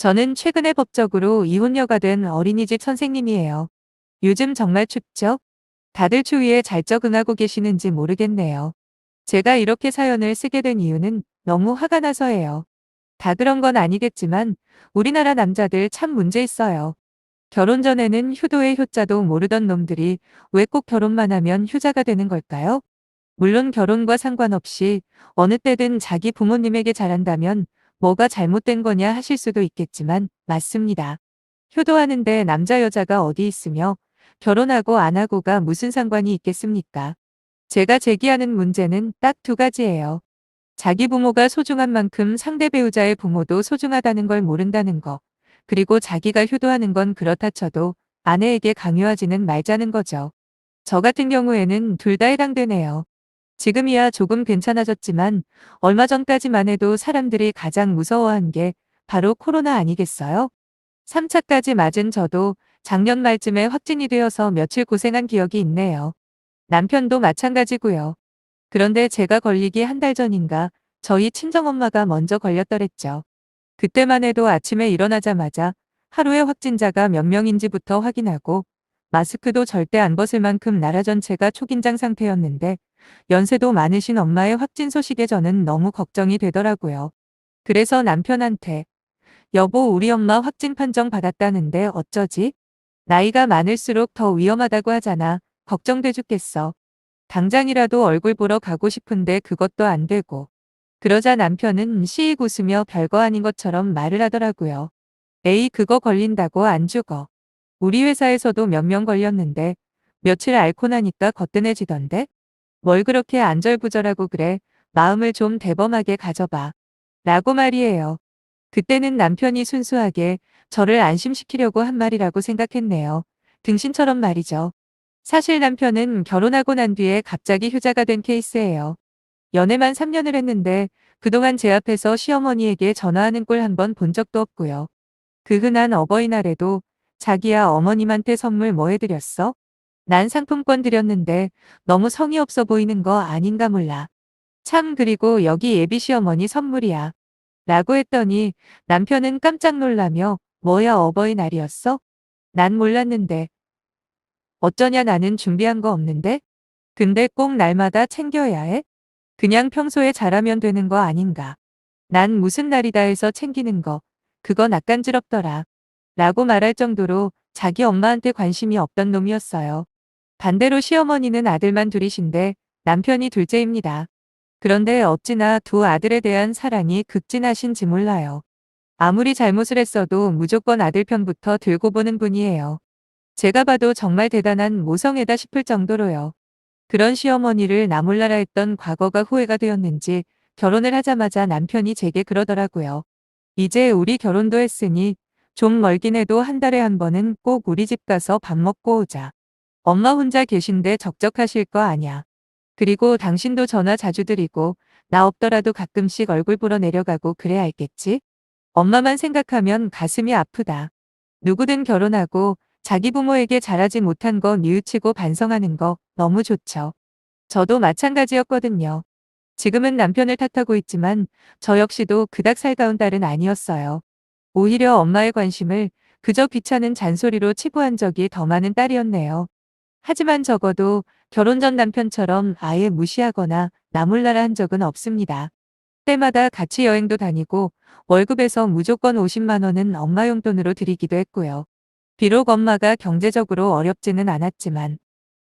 저는 최근에 법적으로 이혼녀가 된 어린이집 선생님이에요. 요즘 정말 춥죠? 다들 추위에 잘 적응하고 계시는지 모르겠네요. 제가 이렇게 사연을 쓰게 된 이유는 너무 화가 나서예요. 다 그런 건 아니겠지만 우리나라 남자들 참 문제 있어요. 결혼 전에는 효도의 효자도 모르던 놈들이 왜 꼭 결혼만 하면 효자가 되는 걸까요? 물론 결혼과 상관없이 어느 때든 자기 부모님에게 잘한다면 뭐가 잘못된 거냐 하실 수도 있겠지만 맞습니다. 효도하는데 남자 여자가 어디 있으며 결혼하고 안 하고가 무슨 상관이 있겠습니까? 제가 제기하는 문제는 딱 두 가지예요. 자기 부모가 소중한 만큼 상대 배우자의 부모도 소중하다는 걸 모른다는 거. 그리고 자기가 효도하는 건 그렇다 쳐도 아내에게 강요하지는 말자는 거죠. 저 같은 경우에는 둘 다 해당되네요. 지금이야 조금 괜찮아졌지만 얼마 전까지만 해도 사람들이 가장 무서워한 게 바로 코로나 아니겠어요? 3차까지 맞은 저도 작년 말쯤에 확진이 되어서 며칠 고생한 기억이 있네요. 남편도 마찬가지고요. 그런데 제가 걸리기 한 달 전인가 저희 친정엄마가 먼저 걸렸더랬죠. 그때만 해도 아침에 일어나자마자 하루에 확진자가 몇 명인지부터 확인하고 마스크도 절대 안 벗을 만큼 나라 전체가 초긴장 상태였는데 연세도 많으신 엄마의 확진 소식에 저는 너무 걱정이 되더라고요. 그래서 남편한테 여보 우리 엄마 확진 판정 받았다는데 어쩌지? 나이가 많을수록 더 위험하다고 하잖아. 걱정돼 죽겠어. 당장이라도 얼굴 보러 가고 싶은데 그것도 안 되고. 그러자 남편은 시익 웃으며 별거 아닌 것처럼 말을 하더라고요. 에이 그거 걸린다고 안 죽어. 우리 회사에서도 몇 명 걸렸는데 며칠 앓고 나니까 거뜬해지던데? 뭘 그렇게 안절부절하고 그래. 마음을 좀 대범하게 가져봐. 라고 말이에요. 그때는 남편이 순수하게 저를 안심시키려고 한 말이라고 생각했네요. 등신처럼 말이죠. 사실 남편은 결혼하고 난 뒤에 갑자기 효자가 된 케이스예요. 연애만 3년을 했는데 그동안 제 앞에서 시어머니에게 전화하는 꼴 한 번 본 적도 없고요. 그 흔한 어버이날에도 자기야 어머님한테 선물 뭐 해드렸어? 난 상품권 드렸는데 너무 성의 없어 보이는 거 아닌가 몰라. 참 그리고 여기 예비 시어머니 선물이야. 라고 했더니 남편은 깜짝 놀라며 뭐야 어버이날이었어? 난 몰랐는데. 어쩌냐 나는 준비한 거 없는데? 근데 꼭 날마다 챙겨야 해? 그냥 평소에 잘하면 되는 거 아닌가. 난 무슨 날이다 해서 챙기는 거. 그건 낯간지럽더라. 라고 말할 정도로 자기 엄마한테 관심이 없던 놈이었어요. 반대로 시어머니는 아들만 둘이신데 남편이 둘째입니다. 그런데 어찌나 두 아들에 대한 사랑이 극진하신지 몰라요. 아무리 잘못을 했어도 무조건 아들 편부터 들고 보는 분이에요. 제가 봐도 정말 대단한 모성애다 싶을 정도로요. 그런 시어머니를 나몰라라 했던 과거가 후회가 되었는지 결혼을 하자마자 남편이 제게 그러더라고요. 이제 우리 결혼도 했으니 좀 멀긴 해도 한 달에 한 번은 꼭 우리 집 가서 밥 먹고 오자. 엄마 혼자 계신데 적적하실 거 아냐. 그리고 당신도 전화 자주 드리고 나 없더라도 가끔씩 얼굴 보러 내려가고 그래야 알겠지? 엄마만 생각하면 가슴이 아프다. 누구든 결혼하고 자기 부모에게 잘하지 못한 거 뉘우치고 반성하는 거 너무 좋죠. 저도 마찬가지였거든요. 지금은 남편을 탓하고 있지만 저 역시도 그닥 살가운 딸은 아니었어요. 오히려 엄마의 관심을 그저 귀찮은 잔소리로 치부한 적이 더 많은 딸이었네요. 하지만 적어도 결혼 전 남편처럼 아예 무시하거나 나몰라라 한 적은 없습니다. 때마다 같이 여행도 다니고 월급에서 무조건 50만 원은 엄마 용돈으로 드리기도 했고요. 비록 엄마가 경제적으로 어렵지는 않았지만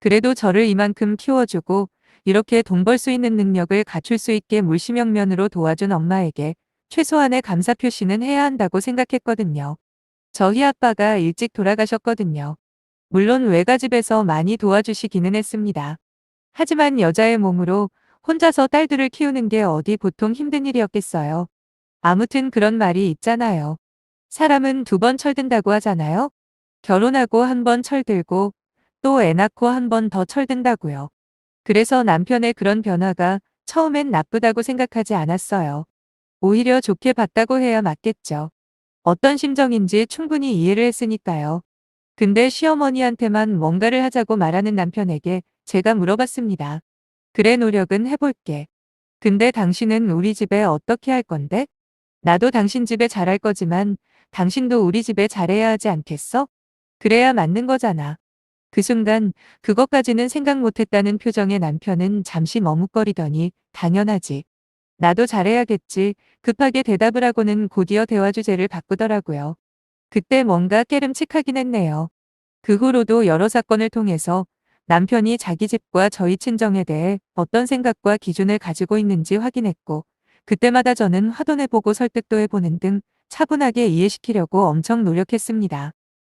그래도 저를 이만큼 키워주고 이렇게 돈 벌 수 있는 능력을 갖출 수 있게 물심형면으로 도와준 엄마에게 최소한의 감사 표시는 해야 한다고 생각했거든요. 저희 아빠가 일찍 돌아가셨거든요. 물론 외가집에서 많이 도와주시기는 했습니다. 하지만 여자의 몸으로 혼자서 딸들을 키우는 게 어디 보통 힘든 일이었겠어요. 아무튼 그런 말이 있잖아요. 사람은 두 번 철든다고 하잖아요. 결혼하고 한 번 철들고 또 애 낳고 한 번 더 철든다고요. 그래서 남편의 그런 변화가 처음엔 나쁘다고 생각하지 않았어요. 오히려 좋게 봤다고 해야 맞겠죠. 어떤 심정인지 충분히 이해를 했으니까요. 근데 시어머니한테만 뭔가를 하자고 말하는 남편에게 제가 물어봤습니다. 그래 노력은 해볼게. 근데 당신은 우리 집에 어떻게 할 건데? 나도 당신 집에 잘할 거지만 당신도 우리 집에 잘해야 하지 않겠어? 그래야 맞는 거잖아. 그 순간 그것까지는 생각 못했다는 표정의 남편은 잠시 머뭇거리더니 당연하지. 나도 잘해야겠지. 급하게 대답을 하고는 곧이어 대화 주제를 바꾸더라고요. 그때 뭔가 깨름칙하긴 했네요. 그 후로도 여러 사건을 통해서 남편이 자기 집과 저희 친정에 대해 어떤 생각과 기준을 가지고 있는지 확인했고, 그때마다 저는 화돈해보고 설득도 해보는 등 차분하게 이해시키려고 엄청 노력했습니다.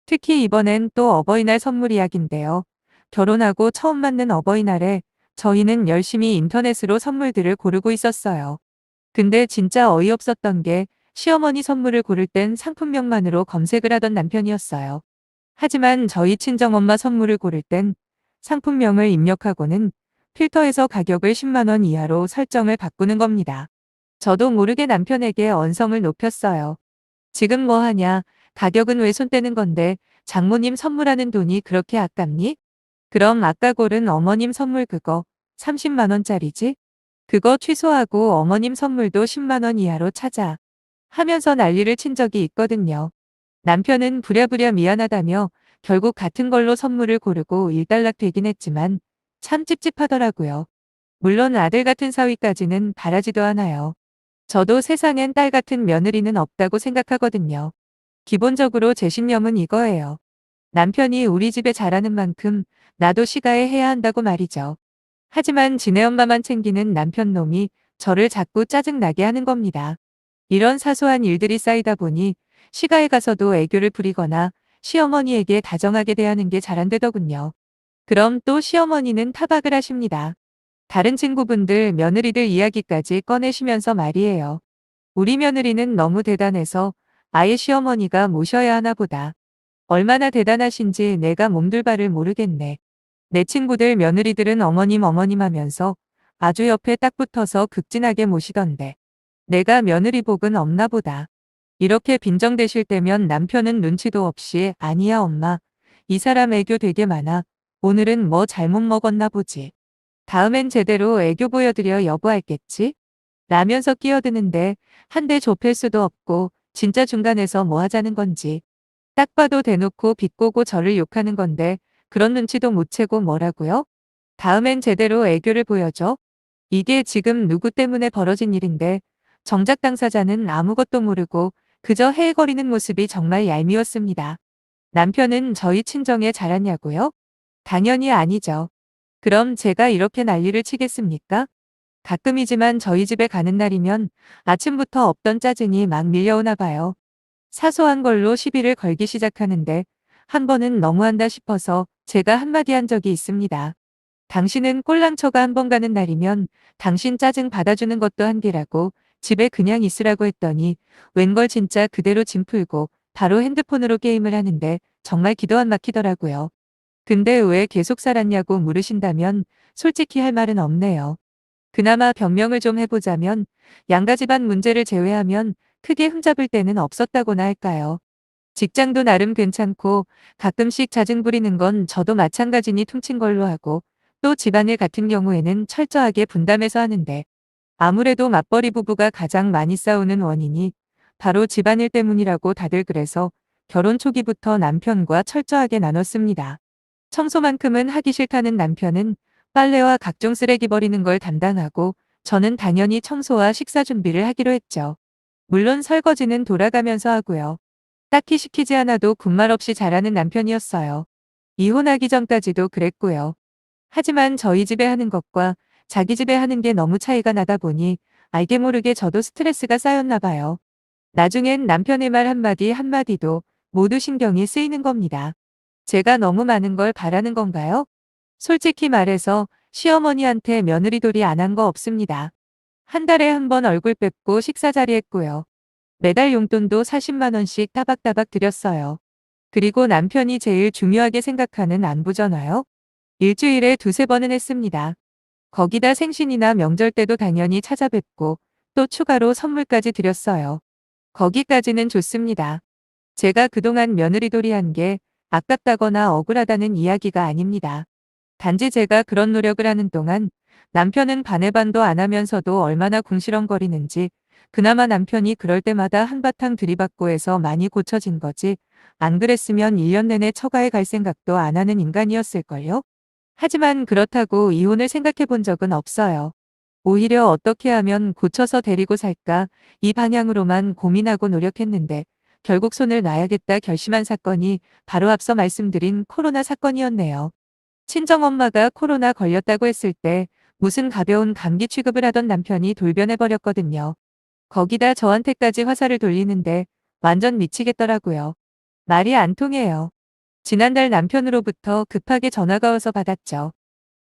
특히 이번엔 또 어버이날 선물 이야기인데요. 결혼하고 처음 맞는 어버이날에 저희는 열심히 인터넷으로 선물들을 고르고 있었어요. 근데 진짜 어이없었던 게 시어머니 선물을 고를 땐 상품명만으로 검색을 하던 남편이었어요. 하지만 저희 친정엄마 선물을 고를 땐 상품명을 입력하고는 필터에서 가격을 10만원 이하로 설정을 바꾸는 겁니다. 저도 모르게 남편에게 언성을 높였어요. 지금 뭐 하냐? 가격은 왜 손 떼는 건데 장모님 선물하는 돈이 그렇게 아깝니? 그럼 아까 고른 어머님 선물 그거 30만원짜리지? 그거 취소하고 어머님 선물도 10만원 이하로 찾아. 하면서 난리를 친 적이 있거든요. 남편은 부랴부랴 미안하다며 결국 같은 걸로 선물을 고르고 일단락 되긴 했지만 참 찝찝하더라고요. 물론 아들 같은 사위까지는 바라지도 않아요. 저도 세상엔 딸 같은 며느리는 없다고 생각하거든요. 기본적으로 제 신념은 이거예요. 남편이 우리 집에 잘하는 만큼 나도 시가에 해야 한다고 말이죠. 하지만 지네 엄마만 챙기는 남편 놈이 저를 자꾸 짜증나게 하는 겁니다. 이런 사소한 일들이 쌓이다 보니 시가에 가서도 애교를 부리거나 시어머니에게 다정하게 대하는 게 잘 안 되더군요. 그럼 또 시어머니는 타박을 하십니다. 다른 친구분들 며느리들 이야기까지 꺼내시면서 말이에요. 우리 며느리는 너무 대단해서 아예 시어머니가 모셔야 하나 보다. 얼마나 대단하신지 내가 몸둘 바를 모르겠네. 내 친구들 며느리들은 어머님 어머님 하면서 아주 옆에 딱 붙어서 극진하게 모시던데. 내가 며느리 복은 없나 보다. 이렇게 빈정대실 때면 남편은 눈치도 없이 아니야 엄마. 이 사람 애교 되게 많아. 오늘은 뭐 잘못 먹었나 보지. 다음엔 제대로 애교 보여드려 여보할겠지? 라면서 끼어드는데 한 대 좁힐 수도 없고 진짜 중간에서 뭐 하자는 건지. 딱 봐도 대놓고 비꼬고 저를 욕하는 건데 그런 눈치도 못 채고 뭐라고요? 다음엔 제대로 애교를 보여줘. 이게 지금 누구 때문에 벌어진 일인데 정작 당사자는 아무것도 모르고 그저 헤헤거리는 모습이 정말 얄미웠습니다. 남편은 저희 친정에 잘하냐고요? 당연히 아니죠. 그럼 제가 이렇게 난리를 치겠습니까? 가끔이지만 저희 집에 가는 날이면 아침부터 없던 짜증이 막 밀려오나 봐요. 사소한 걸로 시비를 걸기 시작하는데 한 번은 너무한다 싶어서 제가 한마디 한 적이 있습니다. 당신은 꼴랑쳐가 한 번 가는 날이면 당신 짜증 받아주는 것도 한디라고 집에 그냥 있으라고 했더니 웬걸 진짜 그대로 짐 풀고 바로 핸드폰으로 게임을 하는데 정말 기도 안 막히더라고요. 근데 왜 계속 살았냐고 물으신다면 솔직히 할 말은 없네요. 그나마 변명을 좀 해보자면 양가 집안 문제를 제외하면 크게 흠잡을 때는 없었다고나 할까요. 직장도 나름 괜찮고 가끔씩 자증 부리는 건 저도 마찬가지니 퉁친 걸로 하고 또 집안일 같은 경우에는 철저하게 분담해서 하는데 아무래도 맞벌이 부부가 가장 많이 싸우는 원인이 바로 집안일 때문이라고 다들 그래서 결혼 초기부터 남편과 철저하게 나눴습니다. 청소만큼은 하기 싫다는 남편은 빨래와 각종 쓰레기 버리는 걸 담당하고 저는 당연히 청소와 식사 준비를 하기로 했죠. 물론 설거지는 돌아가면서 하고요. 딱히 시키지 않아도 군말 없이 잘하는 남편이었어요. 이혼하기 전까지도 그랬고요. 하지만 저희 집에 하는 것과 자기 집에 하는 게 너무 차이가 나다 보니 알게 모르게 저도 스트레스가 쌓였나 봐요. 나중엔 남편의 말 한마디 한마디도 모두 신경이 쓰이는 겁니다. 제가 너무 많은 걸 바라는 건가요? 솔직히 말해서 시어머니한테 며느리돌이 안 한 거 없습니다. 한 달에 한 번 얼굴 뵙고 식사 자리 했고요. 매달 용돈도 40만원씩 따박따박 드렸어요. 그리고 남편이 제일 중요하게 생각하는 안부 전화요? 일주일에 두세 번은 했습니다. 거기다 생신이나 명절 때도 당연히 찾아뵙고 또 추가로 선물까지 드렸어요. 거기까지는 좋습니다. 제가 그동안 며느리돌이 한 게 아깝다거나 억울하다는 이야기가 아닙니다. 단지 제가 그런 노력을 하는 동안 남편은 반의 반도 안 하면서도 얼마나 궁시렁거리는지 그나마 남편이 그럴 때마다 한바탕 들이받고 해서 많이 고쳐진 거지. 안 그랬으면 1년 내내 처가에 갈 생각도 안 하는 인간이었을걸요? 하지만 그렇다고 이혼을 생각해 본 적은 없어요. 오히려 어떻게 하면 고쳐서 데리고 살까 이 방향으로만 고민하고 노력했는데 결국 손을 놔야겠다 결심한 사건이 바로 앞서 말씀드린 코로나 사건이었네요. 친정엄마가 코로나 걸렸다고 했을 때 무슨 가벼운 감기 취급을 하던 남편이 돌변해버렸거든요. 거기다 저한테까지 화살을 돌리는데 완전 미치겠더라고요. 말이 안 통해요. 지난달 남편으로부터 급하게 전화가 와서 받았죠.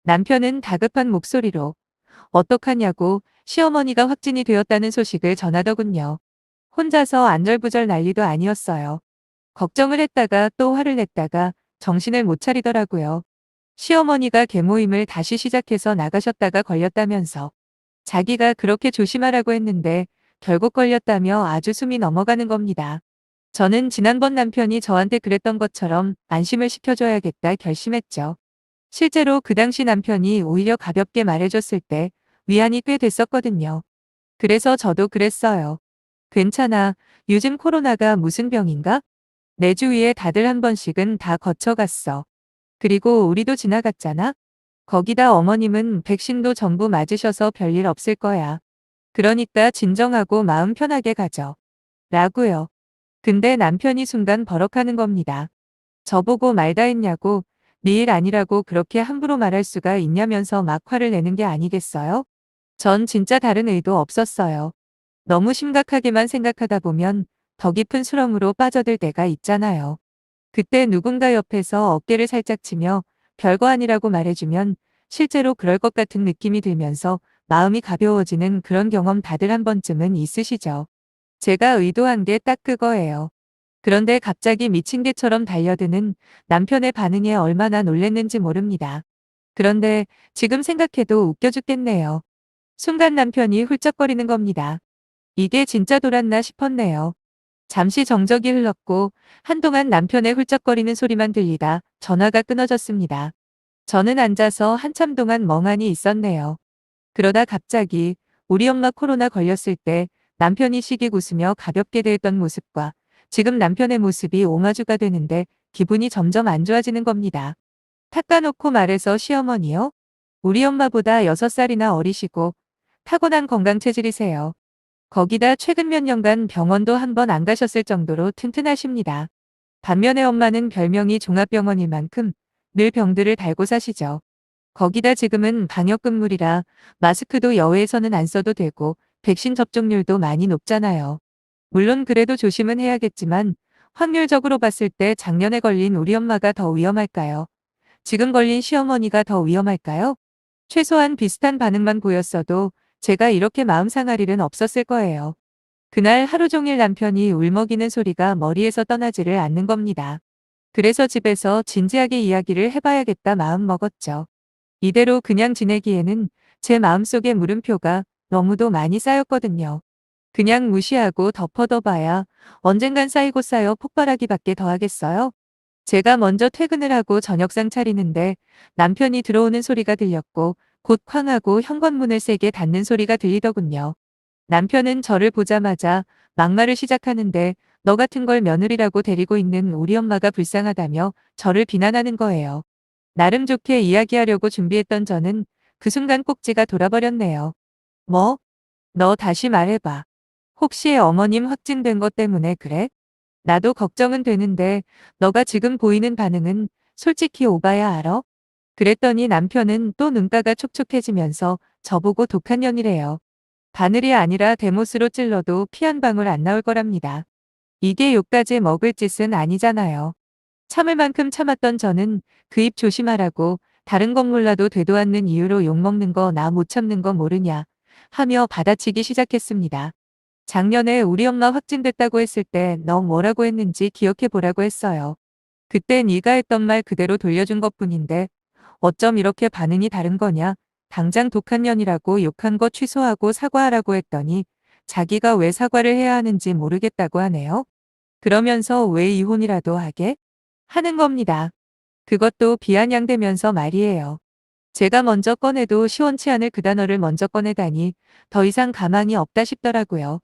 남편은 다급한 목소리로 어떡하냐고 시어머니가 확진이 되었다는 소식을 전하더군요. 혼자서 안절부절 난리도 아니었어요. 걱정을 했다가 또 화를 냈다가 정신을 못 차리더라고요. 시어머니가 개모임을 다시 시작해서 나가셨다가 걸렸다면서 자기가 그렇게 조심하라고 했는데 결국 걸렸다며 아주 숨이 넘어가는 겁니다. 저는 지난번 남편이 저한테 그랬던 것처럼 안심을 시켜줘야겠다 결심했죠. 실제로 그 당시 남편이 오히려 가볍게 말해줬을 때 위안이 꽤 됐었거든요. 그래서 저도 그랬어요. 괜찮아. 요즘 코로나가 무슨 병인가? 내 주위에 다들 한 번씩은 다 거쳐갔어. 그리고 우리도 지나갔잖아? 거기다 어머님은 백신도 전부 맞으셔서 별일 없을 거야. 그러니까 진정하고 마음 편하게 가져. 라고요. 근데 남편이 순간 버럭하는 겁니다. 저보고 말다 했냐고, 네일 아니라고 그렇게 함부로 말할 수가 있냐면서 막 화를 내는 게 아니겠어요? 전 진짜 다른 의도 없었어요. 너무 심각하게만 생각하다 보면 더 깊은 수렁으로 빠져들 때가 있잖아요. 그때 누군가 옆에서 어깨를 살짝 치며 별거 아니라고 말해주면 실제로 그럴 것 같은 느낌이 들면서 마음이 가벼워지는 그런 경험 다들 한 번쯤은 있으시죠. 제가 의도한 게 딱 그거예요. 그런데 갑자기 미친 개처럼 달려드는 남편의 반응에 얼마나 놀랬는지 모릅니다. 그런데 지금 생각해도 웃겨 죽겠네요. 순간 남편이 훌쩍거리는 겁니다. 이게 진짜 돌았나 싶었네요. 잠시 정적이 흘렀고 한동안 남편의 훌쩍거리는 소리만 들리다 전화가 끊어졌습니다. 저는 앉아서 한참 동안 멍하니 있었네요. 그러다 갑자기 우리 엄마 코로나 걸렸을 때 남편이 시기 웃으며 가볍게 대했던 모습과 지금 남편의 모습이 오마주가 되는데 기분이 점점 안 좋아지는 겁니다. 탁까놓고 말해서 시어머니요? 우리 엄마보다 6살이나 어리시고 타고난 건강 체질이세요. 거기다 최근 몇 년간 병원도 한 번 안 가셨을 정도로 튼튼하십니다. 반면에 엄마는 별명이 종합병원일 만큼 늘 병들을 달고 사시죠. 거기다 지금은 방역근무이라 마스크도 여외에서는 안 써도 되고 백신 접종률도 많이 높잖아요. 물론 그래도 조심은 해야겠지만 확률적으로 봤을 때 작년에 걸린 우리 엄마가 더 위험할까요? 지금 걸린 시어머니가 더 위험할까요? 최소한 비슷한 반응만 보였어도 제가 이렇게 마음 상할 일은 없었을 거예요. 그날 하루 종일 남편이 울먹이는 소리가 머리에서 떠나지를 않는 겁니다. 그래서 집에서 진지하게 이야기를 해봐야겠다 마음 먹었죠. 이대로 그냥 지내기에는 제 마음속에 물음표가 너무도 많이 쌓였거든요. 그냥 무시하고 덮어둬봐야 언젠간 쌓이고 쌓여 폭발하기밖에 더하겠어요? 제가 먼저 퇴근을 하고 저녁상 차리는데 남편이 들어오는 소리가 들렸고 곧 쾅하고 현관문을 세게 닫는 소리가 들리더군요. 남편은 저를 보자마자 막말을 시작하는데 너 같은 걸 며느리라고 데리고 있는 우리 엄마가 불쌍하다며 저를 비난하는 거예요. 나름 좋게 이야기하려고 준비했던 저는 그 순간 꼭지가 돌아버렸네요. 뭐? 너 다시 말해봐. 혹시 어머님 확진된 것 때문에 그래? 나도 걱정은 되는데 너가 지금 보이는 반응은 솔직히 오바야 알아? 그랬더니 남편은 또 눈가가 촉촉해지면서 저보고 독한 년이래요. 바늘이 아니라 대못으로 찔러도 피 한 방울 안 나올 거랍니다. 이게 욕까지 먹을 짓은 아니잖아요. 참을 만큼 참았던 저는 그 입 조심하라고 다른 건 몰라도 되도 않는 이유로 욕먹는 거 나 못 참는 거 모르냐 하며 받아치기 시작했습니다. 작년에 우리 엄마 확진됐다고 했을 때 너 뭐라고 했는지 기억해 보라고 했어요. 그때 네가 했던 말 그대로 돌려준 것뿐인데 어쩜 이렇게 반응이 다른 거냐. 당장 독한 년이라고 욕한 거 취소하고 사과하라고 했더니 자기가 왜 사과를 해야 하는지 모르겠다고 하네요. 그러면서 왜 이혼이라도 하게? 하는 겁니다. 그것도 비아냥대면서 말이에요. 제가 먼저 꺼내도 시원치 않을 그 단어를 먼저 꺼내다니 더 이상 가망이 없다 싶더라고요.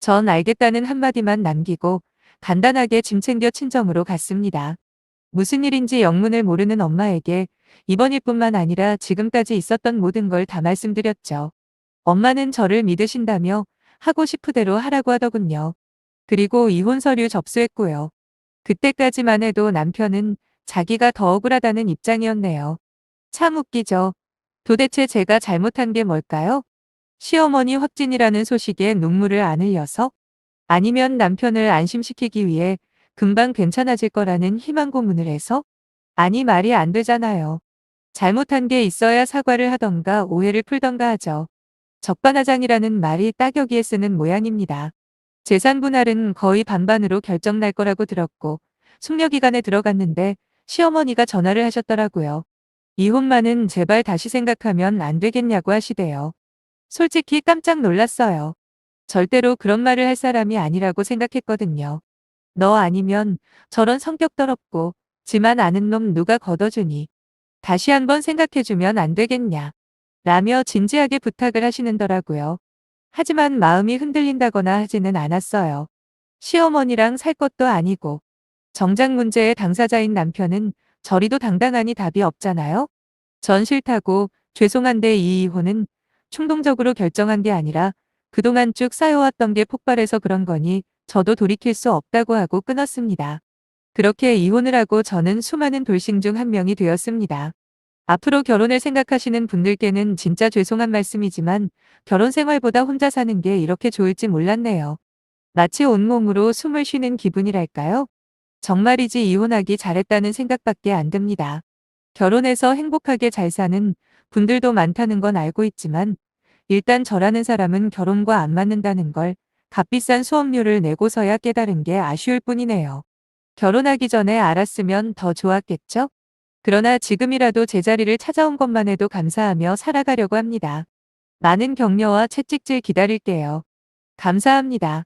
전 알겠다는 한마디만 남기고 간단하게 짐 챙겨 친정으로 갔습니다. 무슨 일인지 영문을 모르는 엄마에게 이번 일뿐만 아니라 지금까지 있었던 모든 걸 다 말씀드렸죠. 엄마는 저를 믿으신다며 하고 싶으대로 하라고 하더군요. 그리고 이혼 서류 접수했고요. 그때까지만 해도 남편은 자기가 더 억울하다는 입장이었네요. 참 웃기죠. 도대체 제가 잘못한 게 뭘까요? 시어머니 확진이라는 소식에 눈물을 안 흘려서? 아니면 남편을 안심시키기 위해 금방 괜찮아질 거라는 희망 고문을 해서? 아니 말이 안 되잖아요. 잘못한 게 있어야 사과를 하던가 오해를 풀던가 하죠. 적반하장이라는 말이 딱 여기에 쓰는 모양입니다. 재산 분할은 거의 반반으로 결정 날 거라고 들었고 숙려기간에 들어갔는데 시어머니가 전화를 하셨더라고요. 이혼만은 제발 다시 생각하면 안 되겠냐고 하시대요. 솔직히 깜짝 놀랐어요. 절대로 그런 말을 할 사람이 아니라고 생각했거든요. 너 아니면 저런 성격 더럽고 지만 아는 놈 누가 걷어주니. 다시 한번 생각해주면 안 되겠냐. 라며 진지하게 부탁을 하시는더라고요. 하지만 마음이 흔들린다거나 하지는 않았어요. 시어머니랑 살 것도 아니고 정작 문제의 당사자인 남편은 저리도 당당하니 답이 없잖아요. 전 싫다고 죄송한데 이 이혼은 충동적으로 결정한 게 아니라 그동안 쭉 쌓여왔던 게 폭발해서 그런 거니 저도 돌이킬 수 없다고 하고 끊었습니다. 그렇게 이혼을 하고 저는 수많은 돌싱 중 한 명이 되었습니다. 앞으로 결혼을 생각하시는 분들께는 진짜 죄송한 말씀이지만 결혼 생활보다 혼자 사는 게 이렇게 좋을지 몰랐네요. 마치 온몸으로 숨을 쉬는 기분이랄까요? 정말이지 이혼하기 잘했다는 생각밖에 안 듭니다. 결혼해서 행복하게 잘 사는 분들도 많다는 건 알고 있지만 일단 저라는 사람은 결혼과 안 맞는다는 걸 값비싼 수업료를 내고서야 깨달은 게 아쉬울 뿐이네요. 결혼하기 전에 알았으면 더 좋았겠죠? 그러나 지금이라도 제자리를 찾아온 것만 해도 감사하며 살아가려고 합니다. 많은 격려와 채찍질 기다릴게요. 감사합니다.